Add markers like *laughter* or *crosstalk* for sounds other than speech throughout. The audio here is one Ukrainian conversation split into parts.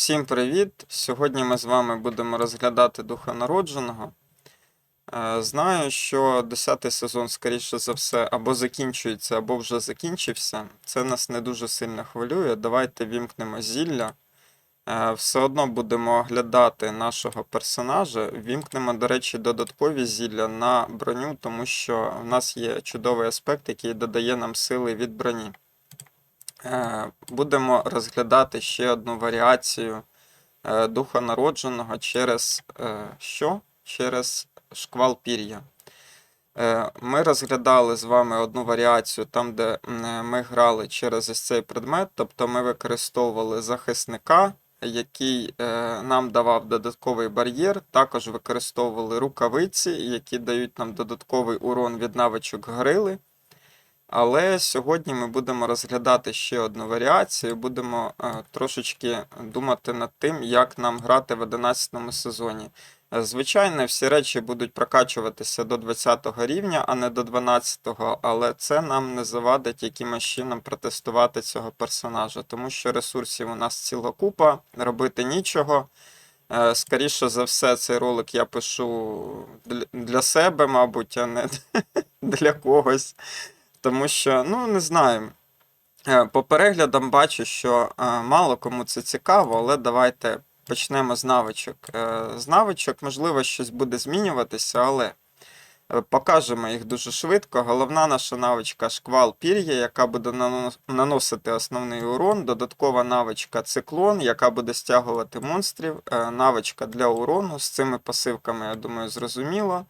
Всім привіт! Сьогодні ми з вами будемо розглядати Духа Народженого. Е, Знаю, що 10 сезон, скоріше за все, або закінчується, або вже закінчився. Це нас не дуже сильно хвилює. Давайте вімкнемо зілля. Е, Все одно будемо оглядати нашого персонажа. Вімкнемо, до речі, додаткові зілля на броню, тому що в нас є чудовий аспект, який додає нам сили від броні. Е, Будемо розглядати ще одну варіацію е, духа народженого через е, що? Через шквал пір'я. Ми розглядали з вами одну варіацію там, де ми грали через ось цей предмет, тобто ми використовували захисника, який нам давав додатковий бар'єр. Також використовували рукавиці, які дають нам додатковий урон від навичок грили. Але сьогодні ми будемо розглядати ще одну варіацію, будемо е, трошечки думати над тим, як нам грати в 11 сезоні. Е, Звичайно, всі речі будуть прокачуватися до 20 рівня, а не до 12, але це нам не завадить якимось чином протестувати цього персонажа, тому що ресурсів у нас ціла купа, робити нічого. Е, Скоріше за все, цей ролик я пишу для себе, мабуть, а не *laughs* для когось. Тому що, ну, не знаю. Е, По переглядам бачу, що е, мало кому це цікаво, але давайте почнемо з навичок. Е, З навичок, можливо, щось буде змінюватися, але покажемо їх дуже швидко. Головна наша навичка шквал пір'я, яка буде наносити основний урон. Додаткова навичка циклон, яка буде стягувати монстрів. Навичка для урону. З цими пасивками, я думаю, зрозуміло.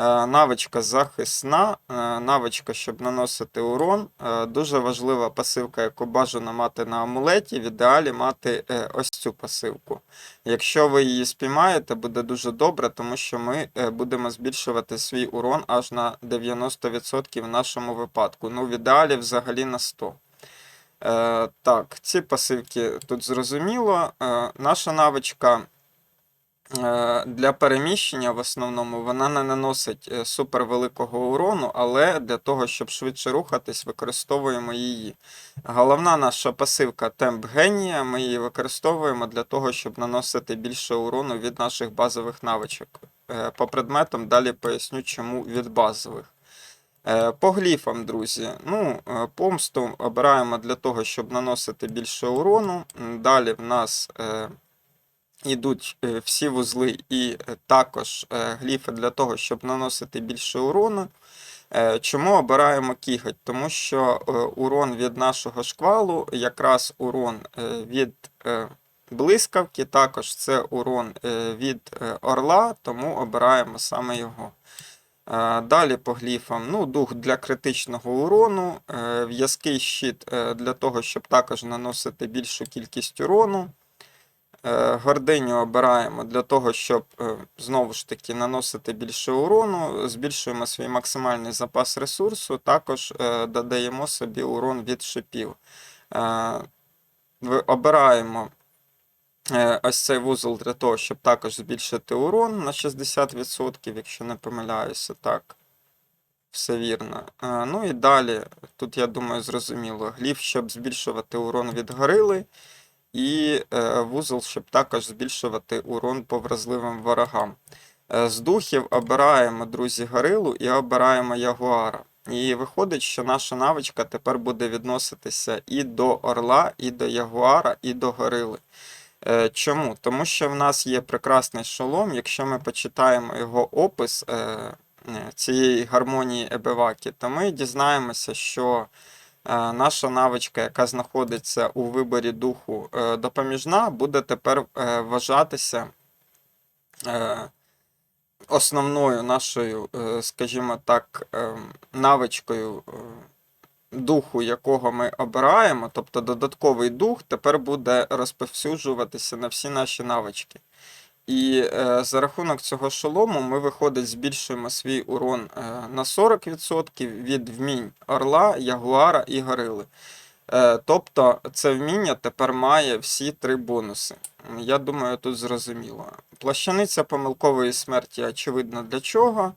Е, Навичка захисна, е, навичка, щоб наносити урон. Е, Дуже важлива пасивка, яку бажано мати на амулеті. В ідеалі мати ось цю пасивку. Якщо ви її спіймаєте, буде дуже добре, тому що ми будемо збільшувати свій урон аж на 90% в нашому випадку. Ну, в ідеалі взагалі на 100%. Е, так, ці пасивки тут зрозуміло. Наша навичка для переміщення в основному вона не наносить е, супервеликого урону, але для того, щоб швидше рухатись, використовуємо її. Головна наша пасивка темп генія. Ми її використовуємо для того, щоб наносити більше урону від наших базових навичок. Е, По предметам далі поясню, чому від базових. Е, По гліфам, друзі. Ну, е, помсту обираємо для того, щоб наносити більше урону. Далі в нас е, йдуть е, всі вузли і е, також е, гліфи для того, щоб наносити більше урону. Чому обираємо кіготь? Тому що урон від нашого шквалу, якраз урон від блискавки, також це урон від орла, тому обираємо саме його. Далі по гліфам, ну, дух для критичного урону, в'язкий щит для того, щоб також наносити більшу кількість урону. Е, Гординю обираємо для того, щоб е, знову ж таки наносити більше урону, збільшуємо свій максимальний запас ресурсу, також е, додаємо собі урон від шипів. Обираємо ось цей вузол для того, щоб також збільшити урон на 60%, якщо не помиляюся, так. Все вірно. Ну і далі, тут я думаю, зрозуміло. Гліф, щоб збільшувати урон від горили, і е, вузол, щоб також збільшувати урон по вразливим ворогам. Е, З духів обираємо, друзі, горилу і обираємо ягуара. І виходить, що наша навичка тепер буде відноситися і до орла, і до ягуара, і до горили. Е, Чому? Тому що в нас є прекрасний шолом. Якщо ми почитаємо його опис цієї гармонії Ебевакі, то ми дізнаємося, що наша навичка, яка знаходиться у виборі духу е, допоміжна, буде тепер е, вважатися е, основною нашою, е, скажімо так, е, навичкою. е, Духу, якого ми обираємо, тобто додатковий дух, тепер буде розповсюджуватися на всі наші навички. І е, за рахунок цього шолому ми, виходить, збільшуємо свій урон е, на 40% від вмінь орла, ягуара і горили. Е, тобто це вміння тепер має всі три бонуси. Я думаю, тут зрозуміло. Плащаниця помилкової смерті, очевидно, для чого.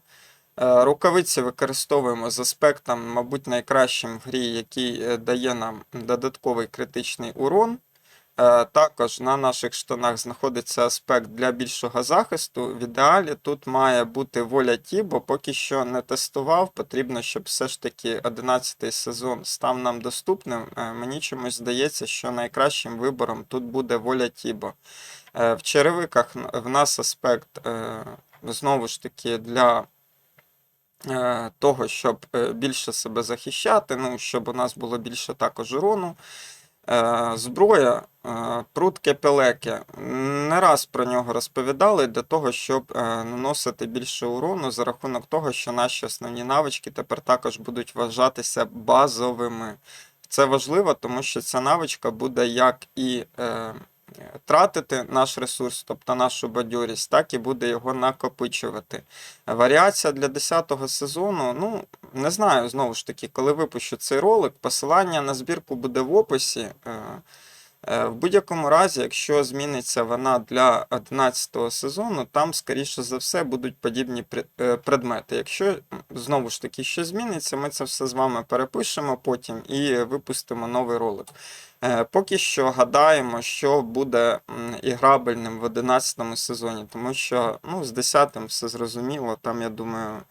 Е, Рукавиці використовуємо з аспектом, мабуть, найкращим в грі, який е, дає нам додатковий критичний урон. Е, Також на наших штанах знаходиться аспект для більшого захисту. В ідеалі тут має бути воля ті, бо поки що не тестував. Потрібно, щоб все ж таки 11 сезон став нам доступним. Е, Мені чомусь здається, що найкращим вибором тут буде воля Тібо. Е, В черевиках в нас аспект знову ж таки для того, щоб більше себе захищати, ну, щоб у нас було більше також урону. Зброя, е, прут кепелеки. Не раз про нього розповідали для того, щоб е, наносити більше урону за рахунок того, що наші основні навички тепер також будуть вважатися базовими. Це важливо, тому що ця навичка буде як і е, тратити наш ресурс, тобто нашу бадьорість, так і буде його накопичувати. Варіація для 10-го сезону, ну, не знаю, знову ж таки, коли випущу цей ролик, посилання на збірку буде в описі. Е, В будь-якому разі, якщо зміниться вона для 11 сезону, там, скоріше за все, будуть подібні е, предмети. Якщо знову ж таки що зміниться, ми це все з вами перепишемо потім і випустимо новий ролик. Е, Поки що гадаємо, що буде іграбельним в 11 сезоні, тому що ну, з 10 все зрозуміло, там, я думаю,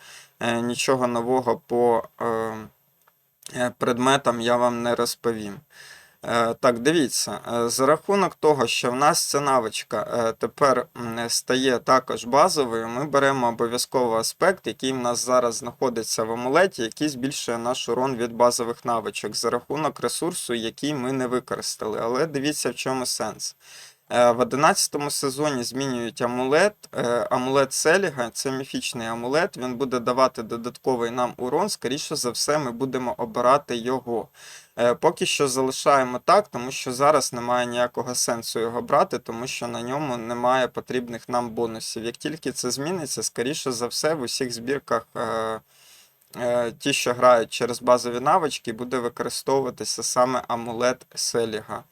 е, нічого нового по е, е, предметам я вам не розповім. Е, Так, дивіться, е, за рахунок того, що в нас ця навичка е, тепер стає також базовою, ми беремо обов'язково аспект, який в нас зараз знаходиться в амулеті, який збільшує наш урон від базових навичок за рахунок ресурсу, який ми не використали. Але дивіться, в чому сенс. Е, В 11 сезоні змінюють амулет. Е, Амулет Селіга це міфічний амулет. Він буде давати додатковий нам урон. Скоріше за все, ми будемо обирати його. Е, Поки що залишаємо так, тому що зараз немає ніякого сенсу його брати, тому що на ньому немає потрібних нам бонусів. Як тільки це зміниться, скоріше за все, в усіх збірках. Ті, що грають через базові навички, буде використовуватися саме амулет Селіга.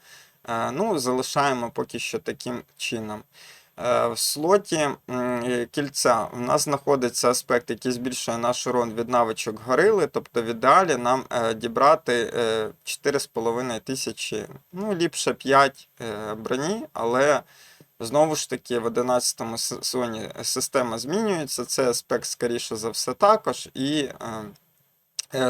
Е, Ну, залишаємо поки що таким чином. Е, В слоті е, кільця в нас знаходиться аспект, який збільшує наш урон від навичок горили. Тобто в ідеалі нам дібрати е, 4,5 тисячі, ну, ліпше 5 е, броні, але знову ж таки в 11 сезоні система змінюється. Цей аспект, скоріше за все, також. І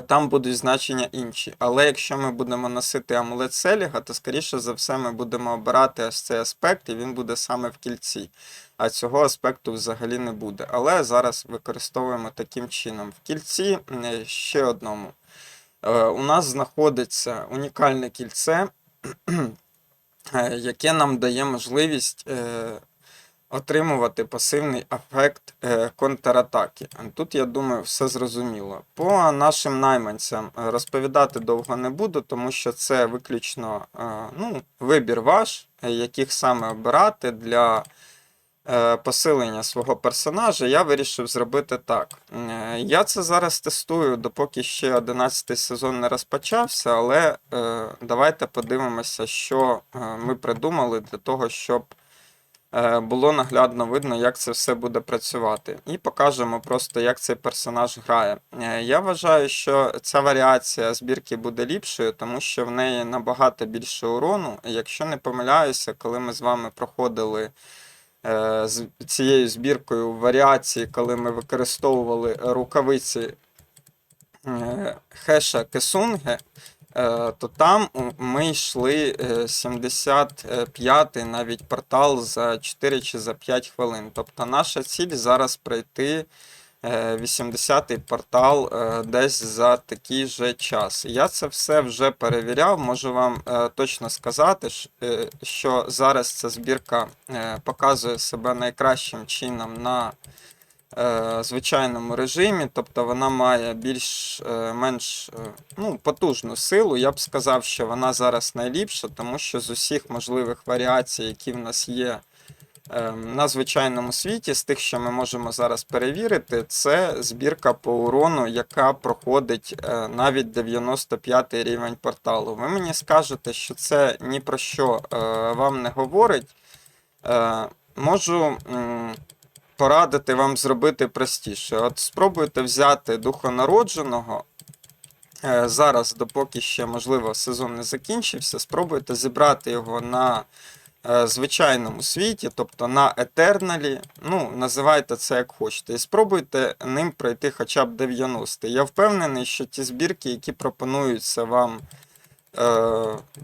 там будуть значення інші. Але якщо ми будемо носити амулет Селіга, то скоріше за все ми будемо обирати ось цей аспект, і він буде саме в кільці. А цього аспекту взагалі не буде. Але зараз використовуємо таким чином. В кільці е, ще одному. Е, У нас знаходиться унікальне кільце, *clears throat* е, яке нам дає можливість е, отримувати пасивний ефект е, контратаки. Тут, я думаю, все зрозуміло. По нашим найманцям е, розповідати довго не буду, тому що це виключно е, ну, вибір ваш, яких саме обирати для посилення свого персонажа. Я вирішив зробити так. Я це зараз тестую, допоки ще 11 сезон не розпочався, але давайте подивимося, що ми придумали для того, щоб було наглядно видно, як це все буде працювати. І покажемо просто, як цей персонаж грає. Е, Я вважаю, що ця варіація збірки буде ліпшою, тому що в неї набагато більше урону. Якщо не помиляюся, коли ми з вами проходили е, з цією збіркою в варіації, коли ми використовували рукавиці е, Хеша Кесунге, е, то там ми йшли е, 75-й навіть портал за 4 чи за 5 хвилин. Тобто наша ціль зараз пройти е, 80-й портал е, десь за такий же час. Я це все вже перевіряв, можу вам е, точно сказати, е, що зараз ця збірка е, показує себе найкращим чином на е, звичайному режимі, тобто вона має більш е, менш е, ну, потужну силу. Я б сказав, що вона зараз найліпша, тому що з усіх можливих варіацій, які в нас є е, на звичайному світі, з тих, що ми можемо зараз перевірити, це збірка по урону, яка проходить е, навіть 95 рівень порталу. Ви мені скажете, що це ні про що е, вам не говорить. Е, Можу порадити вам зробити простіше. От спробуйте взяти духонародженого е, зараз, допоки ще, можливо, сезон не закінчився, спробуйте зібрати його на е, звичайному світі, тобто на Етерналі. Ну, називайте це як хочете. І спробуйте ним пройти хоча б 90. Я впевнений, що ті збірки, які пропонуються вам е,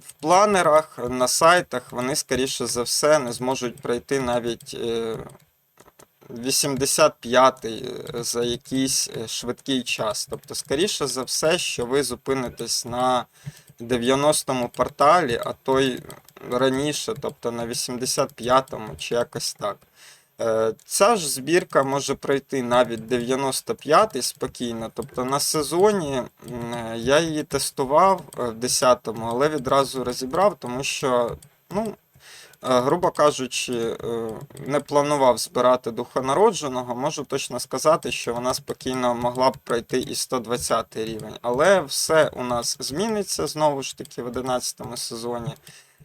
в планерах, на сайтах, вони, скоріше за все, не зможуть пройти навіть. Е, 85-й за якийсь е, швидкий час. Тобто, скоріше за все, що ви зупинитесь на 90-му порталі, а то й раніше, тобто на 85-му чи якось так. Е, Ця ж збірка може пройти навіть 95-й спокійно. Тобто на сезоні е, я її тестував е, в 10-му, але відразу розібрав, тому що, ну, Е, грубо кажучи, е, не планував збирати духонародженого, можу точно сказати, що вона спокійно могла б пройти і 120 рівень. Але все у нас зміниться знову ж таки в 11 сезоні.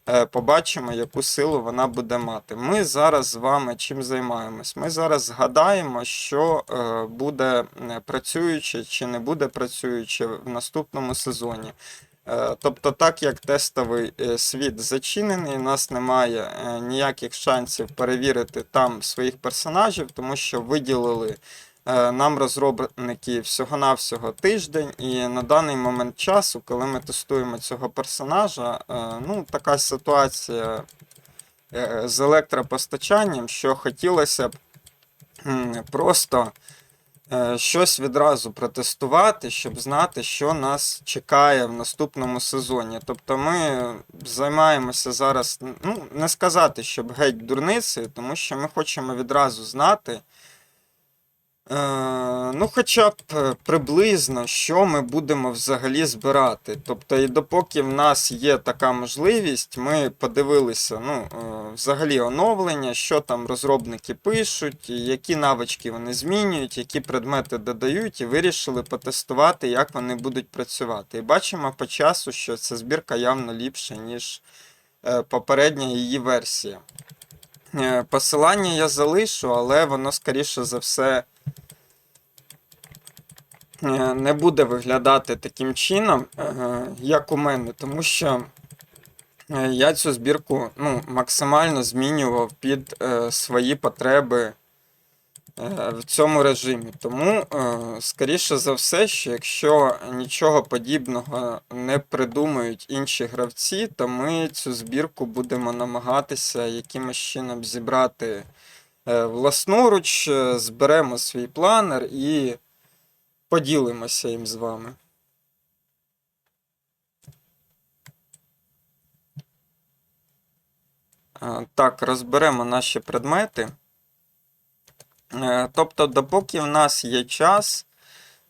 Е, Побачимо, яку силу вона буде мати. Ми зараз з вами чим займаємось? Ми зараз згадаємо, що е, буде е, працююче чи не буде працююче в наступному сезоні. Е, Тобто, так як тестовий е, світ зачинений, у нас немає е, ніяких шансів перевірити там своїх персонажів, тому що виділили нам розробники всього-навсього тиждень, і на даний момент часу, коли ми тестуємо цього персонажа, ну така ситуація з електропостачанням, що хотілося б просто щось відразу протестувати, щоб знати, що нас чекає в наступному сезоні. Тобто ми займаємося зараз, ну, не сказати, щоб геть дурницею, тому що ми хочемо відразу знати. Е, ну, хоча б е, приблизно, що ми будемо взагалі збирати. Тобто, і допоки в нас є така можливість, ми подивилися ну, е, взагалі оновлення, що там розробники пишуть, які навички вони змінюють, які предмети додають, і вирішили потестувати, як вони будуть працювати. І бачимо по часу, що ця збірка явно ліпша, ніж попередня її версія. Посилання я залишу, але воно, скоріше за все, не буде виглядати таким чином, е, як у мене, тому що е, я цю збірку ну, максимально змінював під е, свої потреби е, в цьому режимі. Тому, е, скоріше за все, що якщо нічого подібного не придумають інші гравці, то ми цю збірку будемо намагатися якимось чином зібрати е, власноруч, е, зберемо свій планер і поділимося їм з вами. Е, Так, розберемо наші предмети. Е, Тобто, допоки в нас є час,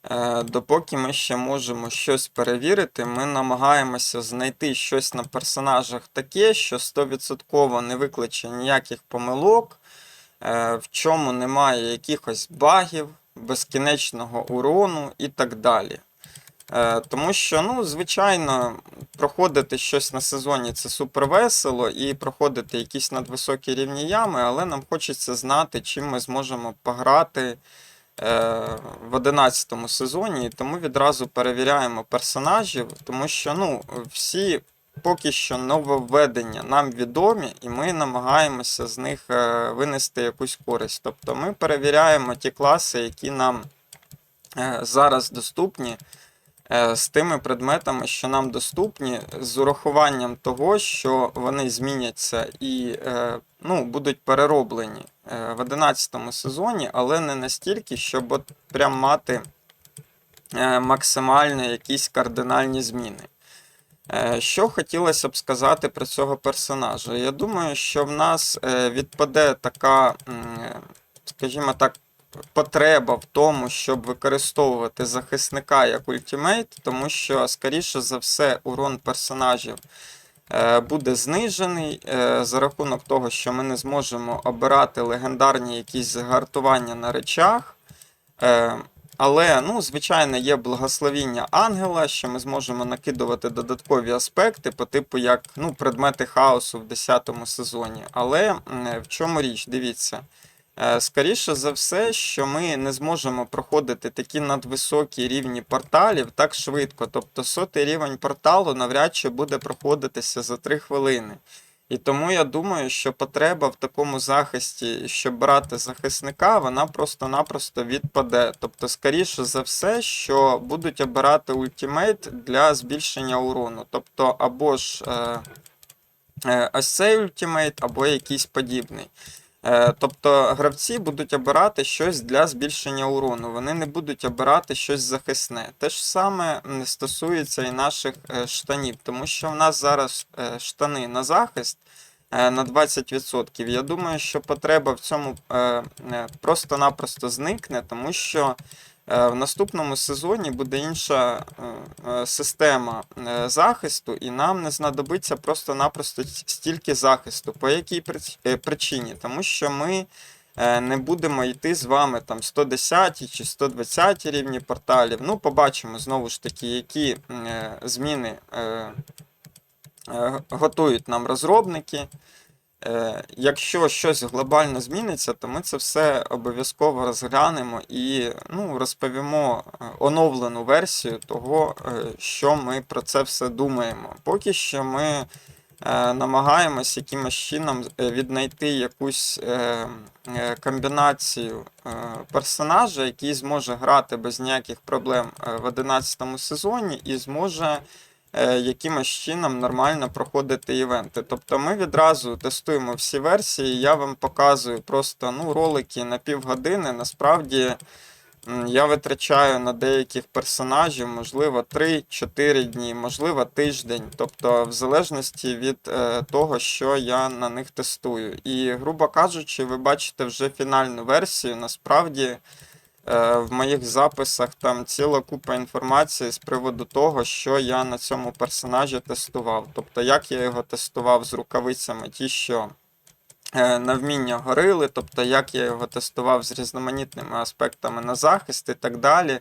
е, допоки ми ще можемо щось перевірити, ми намагаємося знайти щось на персонажах таке, що 100% не викличе ніяких помилок, в чому немає якихось багів, безкінечного урону і так далі. Е, Тому що, ну, звичайно, проходити щось на сезоні це супер весело, і проходити якісь надвисокі рівні ями, але нам хочеться знати, чим ми зможемо пограти е, в 11 сезоні, і тому відразу перевіряємо персонажів, тому що ну, всі поки що нововведення нам відомі, і ми намагаємося з них е, винести якусь користь. Тобто ми перевіряємо ті класи, які нам е, зараз доступні е, з тими предметами, що нам доступні, з урахуванням того, що вони зміняться і ну, будуть перероблені в 11 сезоні, але не настільки, щоб от прям мати максимально якісь кардинальні зміни. Е, Що хотілося б сказати про цього персонажа? Я думаю, що в нас е, відпаде така, скажімо так, потреба в тому, щоб використовувати захисника як ультимейт, тому що, скоріше за все, урон персонажів е, буде знижений за рахунок того, що ми не зможемо обирати легендарні якісь загартування на речах. Але, ну, звичайно, є благословіння ангела, що ми зможемо накидувати додаткові аспекти по типу як ну, предмети хаосу в 10 сезоні. Але в чому річ? Дивіться. Е, Скоріше за все, що ми не зможемо проходити такі надвисокі рівні порталів так швидко. Тобто сотий рівень порталу навряд чи буде проходитися за 3 хвилини. І тому я думаю, що потреба в такому захисті, щоб брати захисника, вона просто-напросто відпаде. Тобто, скоріше за все, що будуть обирати ультимейт для збільшення урону. Тобто, або ж е, е, ось цей ультимейт, або якийсь подібний. Е, Тобто гравці будуть обирати щось для збільшення урону, вони не будуть обирати щось захисне. Те ж саме стосується і наших е, штанів, тому що в нас зараз е, штани на захист на 20%. Я думаю, що потреба в цьому просто-напросто зникне, тому що в наступному сезоні буде інша е, е, система е, захисту, і нам не знадобиться просто-напросто стільки захисту. По якій е, причині? Тому що ми е, не будемо йти з вами там 110 чи 120 рівні порталів. Ну, побачимо знову ж таки, які е, зміни е, е, готують нам розробники. Е, Якщо щось глобально зміниться, то ми це все обов'язково розглянемо і ну, розповімо е, оновлену версію того, е, що ми про це все думаємо. Поки що ми намагаємось якимось чином віднайти якусь комбінацію персонажа, який зможе грати без ніяких проблем в 11 сезоні і зможе якимось чином нормально проходити івенти. Тобто ми відразу тестуємо всі версії, я вам показую просто ну, ролики на півгодини. Насправді я витрачаю на деяких персонажів, можливо, 3-4 дні, можливо, тиждень. Тобто, в залежності від е, того, що я на них тестую. І, грубо кажучи, ви бачите вже фінальну версію. Насправді. Е, В моїх записах там ціла купа інформації з приводу того, що я на цьому персонажі тестував. Тобто, як я його тестував з рукавицями, ті, що е, на вміння горили, тобто як я його тестував з різноманітними аспектами на захист і так далі.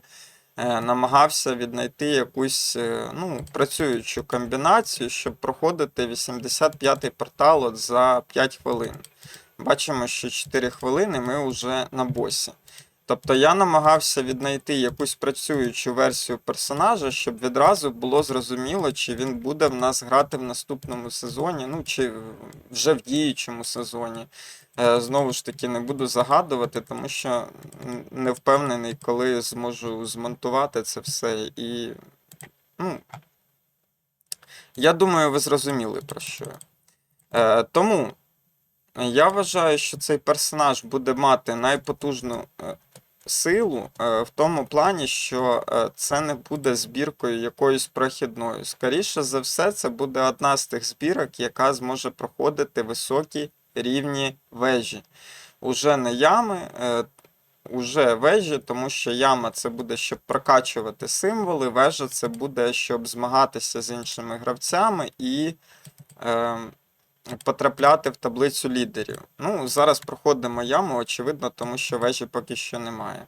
Е, Намагався віднайти якусь ну, працюючу комбінацію, щоб проходити 85-й портал от за 5 хвилин. Бачимо, що 4 хвилини ми вже на босі. Тобто я намагався віднайти якусь працюючу версію персонажа, щоб відразу було зрозуміло, чи він буде в нас грати в наступному сезоні, ну чи вже в діючому сезоні. Е, Знову ж таки, не буду загадувати, тому що не впевнений, коли зможу змонтувати це все. І ну, я думаю, ви зрозуміли про що. Е, Тому я вважаю, що цей персонаж буде мати найпотужну е, силу е, в тому плані, що е, це не буде збіркою якоюсь прохідною. Скоріше за все, це буде одна з тих збірок, яка зможе проходити високі рівні вежі. Уже не ями, е, уже вежі, тому що яма це буде, щоб прокачувати символи, вежа це буде, щоб змагатися з іншими гравцями і. Е, потрапляти в таблицю лідерів. Ну, зараз проходимо яму, очевидно, тому що вежі поки що немає.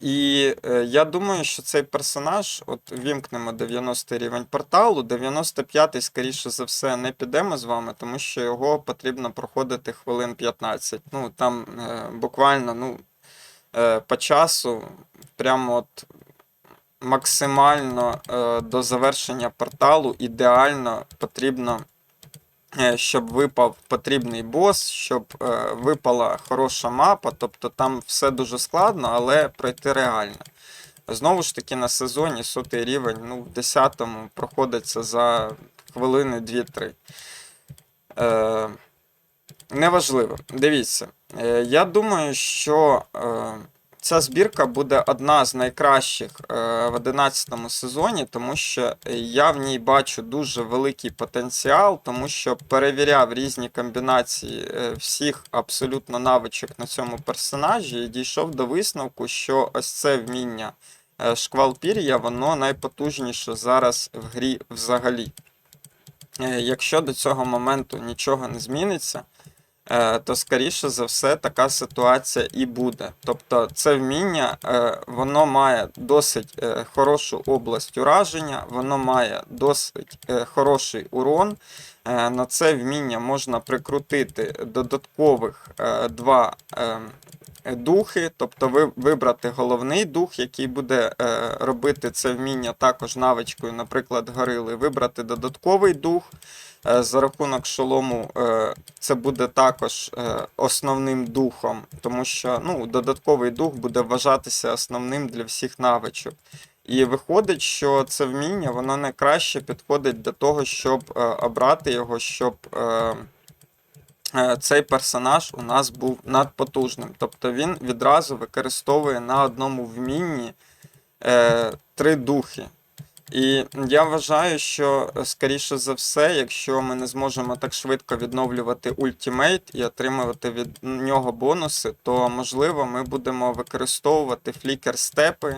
І е, я думаю, що цей персонаж, от вімкнемо 90 рівень порталу, 95-й, скоріше за все, не підемо з вами, тому що його потрібно проходити хвилин 15. Ну, там е, буквально ну, е, по часу, прямо от максимально е, до завершення порталу ідеально потрібно щоб випав потрібний бос, щоб е, випала хороша мапа, тобто там все дуже складно, але пройти реально. Знову ж таки, на сезоні сотий рівень, ну, в 10-му проходиться за хвилини 2-3. Е, неважливо. Дивіться, е, я думаю, що е, ця збірка буде одна з найкращих е, в 11 сезоні, тому що я в ній бачу дуже великий потенціал, тому що перевіряв різні комбінації е, всіх абсолютно навичок на цьому персонажі і дійшов до висновку, що ось це вміння е, шквал пір'я, воно найпотужніше зараз в грі взагалі. Якщо до цього моменту нічого не зміниться, то скоріше за все така ситуація і буде. Тобто це вміння, е, воно має досить е, хорошу область ураження, воно має досить е, хороший урон. Е, На це вміння можна прикрутити додаткових е, два е, духи, тобто вибрати головний дух, який буде е, робити це вміння також навичкою, наприклад, горили, вибрати додатковий дух. Е, За рахунок шолому е, це буде також е, основним духом, тому що ну, додатковий дух буде вважатися основним для всіх навичок. І виходить, що це вміння воно найкраще підходить для того, щоб обрати його, щоб цей персонаж у нас був надпотужним. Тобто він відразу використовує на одному вмінні три духи. І я вважаю, що е, скоріше за все, якщо ми не зможемо так швидко відновлювати ультимейт і отримувати від нього бонуси, то можливо ми будемо використовувати флікер степи,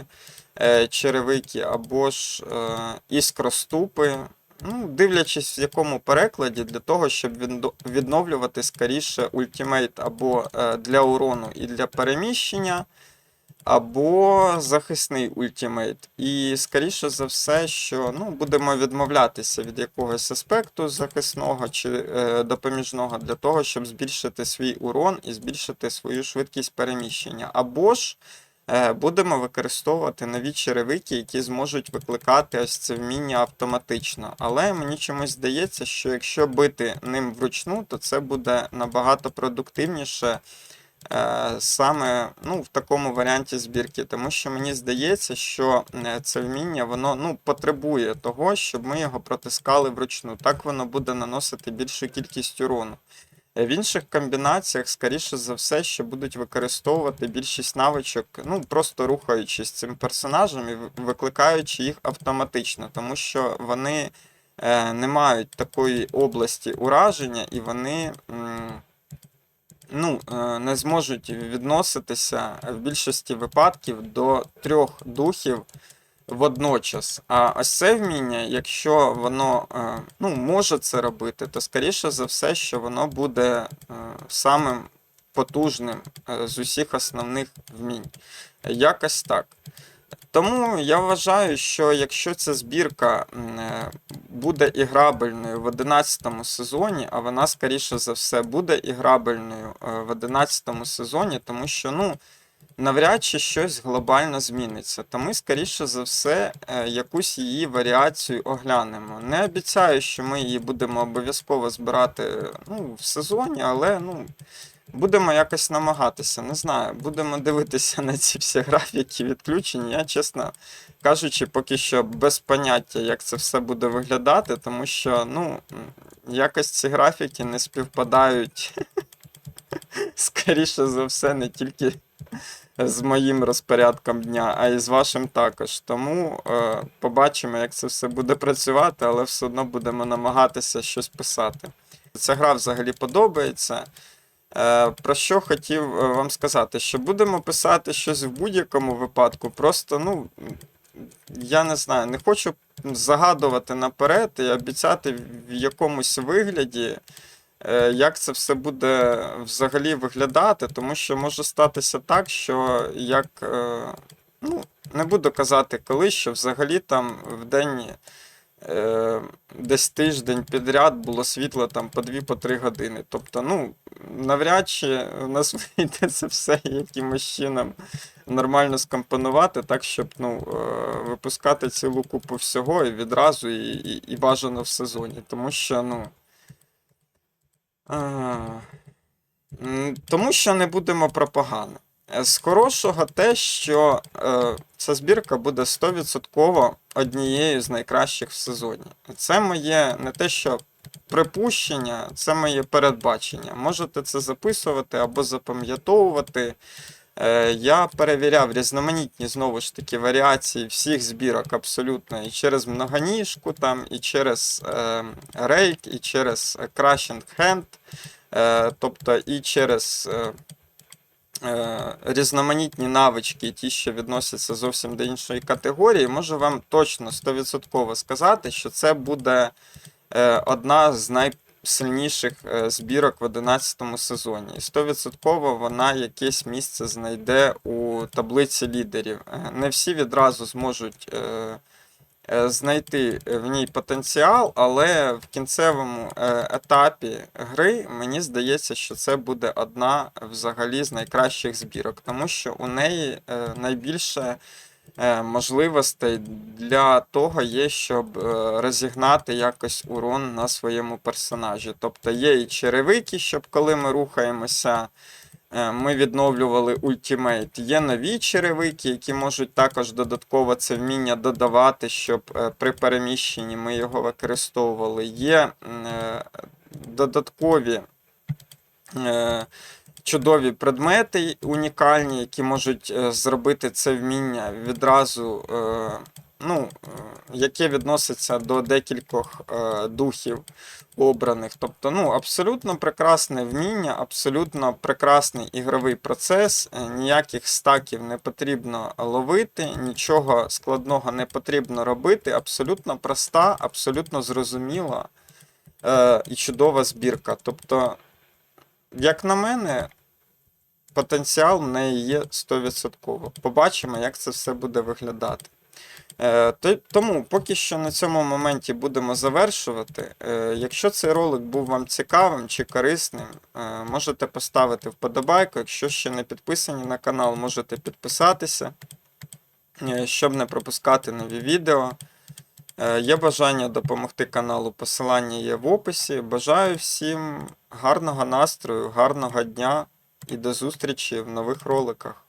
е, черевики або ж е, іскроступи. Ну, дивлячись в якому перекладі, для того, щоб відновлювати скоріше ультимейт або для урону і для переміщення, або захисний ультимейт. І скоріше за все, що ну, будемо відмовлятися від якогось аспекту захисного чи е, допоміжного для того, щоб збільшити свій урон і збільшити свою швидкість переміщення. Або ж е, будемо використовувати нові черевики, які зможуть викликати ось це вміння автоматично. Але мені чомусь здається, що якщо бити ним вручну, то це буде набагато продуктивніше. Е, Саме ну, в такому варіанті збірки, тому що мені здається, що е, це вміння воно ну, потребує того, щоб ми його протискали вручну. Так воно буде наносити більшу кількість урону. Е, В інших комбінаціях, скоріше за все, що будуть використовувати більшість навичок, ну просто рухаючись цим персонажем і викликаючи їх автоматично, тому що вони не мають такої області ураження, і вони м, ну, е, не зможуть відноситися в більшості випадків до трьох духів водночас. А ось це вміння, якщо воно е, ну, може це робити, то скоріше за все, що воно буде е, самим потужним з усіх основних вмінь. Якось так. Тому я вважаю, що якщо ця збірка е, буде іграбельною в 11 сезоні, а вона, скоріше за все, буде іграбельною е, в 11 сезоні, тому що ну, навряд чи щось глобально зміниться. То ми, скоріше за все, е, якусь її варіацію оглянемо. Не обіцяю, що ми її будемо обов'язково збирати ну, в сезоні, але ну. Будемо якось намагатися, не знаю. Будемо дивитися на ці всі графіки відключень. Я, чесно кажучи, поки що без поняття, як це все буде виглядати, тому що, ну, якось ці графіки не співпадають, *laughs* скоріше за все, не тільки з моїм розпорядком дня, а й з вашим також. Тому е, побачимо, як це все буде працювати, але все одно будемо намагатися щось писати. Ця гра взагалі подобається. Е, Про що хотів е, вам сказати, що будемо писати щось в будь-якому випадку. Просто, ну, я не знаю, не хочу загадувати наперед і обіцяти в якомусь вигляді, е, як це все буде взагалі виглядати, тому що може статися так, що як. Ну, не буду казати коли, що взагалі там в день десь тиждень підряд було світло там по 2-3 години. Тобто, ну, навряд чи у нас *laughs* вийде це все якимось чином нормально скомпонувати, так, щоб ну, е, випускати цілу купу всього і відразу, і, і, і бажано в сезоні. Тому що, ну. е, Тому що не будемо про погане. Е, З хорошого те, що е, ця збірка буде 100% однією з найкращих в сезоні. Це моє не те, що припущення, це моє передбачення. Можете це записувати або запам'ятовувати. Е, Я перевіряв різноманітні знову ж таки варіації всіх збірок абсолютно і через многоніжку, там, і через е, рейк, і через е, Crashing Hand, е, тобто і через. Е, е, різноманітні навички, ті, що відносяться зовсім до іншої категорії, можу вам точно 100% сказати, що це буде е, одна з найсильніших е, збірок в 11 сезоні. І 100% вона якесь місце знайде у таблиці лідерів. Е, Не всі відразу зможуть е, е, знайти в ній потенціал, але в кінцевому е, етапі гри мені здається, що це буде одна взагалі з найкращих збірок, тому що у неї е, найбільше е, можливостей для того є, щоб е, розігнати якось урон на своєму персонажі. Тобто є і черевики, щоб коли ми рухаємося. Е, Ми відновлювали ультимейт. Є нові черевики, які можуть також додатково це вміння додавати, щоб е, при переміщенні ми його використовували. Є е, додаткові чудові предмети унікальні, які можуть зробити це вміння відразу, ну, яке відноситься до декількох е, духів обраних. Тобто, ну, абсолютно прекрасне вміння, абсолютно прекрасний ігровий процес. е, Ніяких стаків не потрібно ловити, нічого складного не потрібно робити. Абсолютно проста, абсолютно зрозуміла е, і чудова збірка. Тобто, як на мене, потенціал в неї є 100%. Побачимо, як це все буде виглядати. Е, то- Тому поки що на цьому моменті будемо завершувати. Е, Якщо цей ролик був вам цікавим чи корисним, е, можете поставити вподобайку. Якщо ще не підписані на канал, можете підписатися, щоб не пропускати нові відео. Є бажання допомогти каналу, посилання є в описі. Бажаю всім гарного настрою, гарного дня і до зустрічі в нових роликах.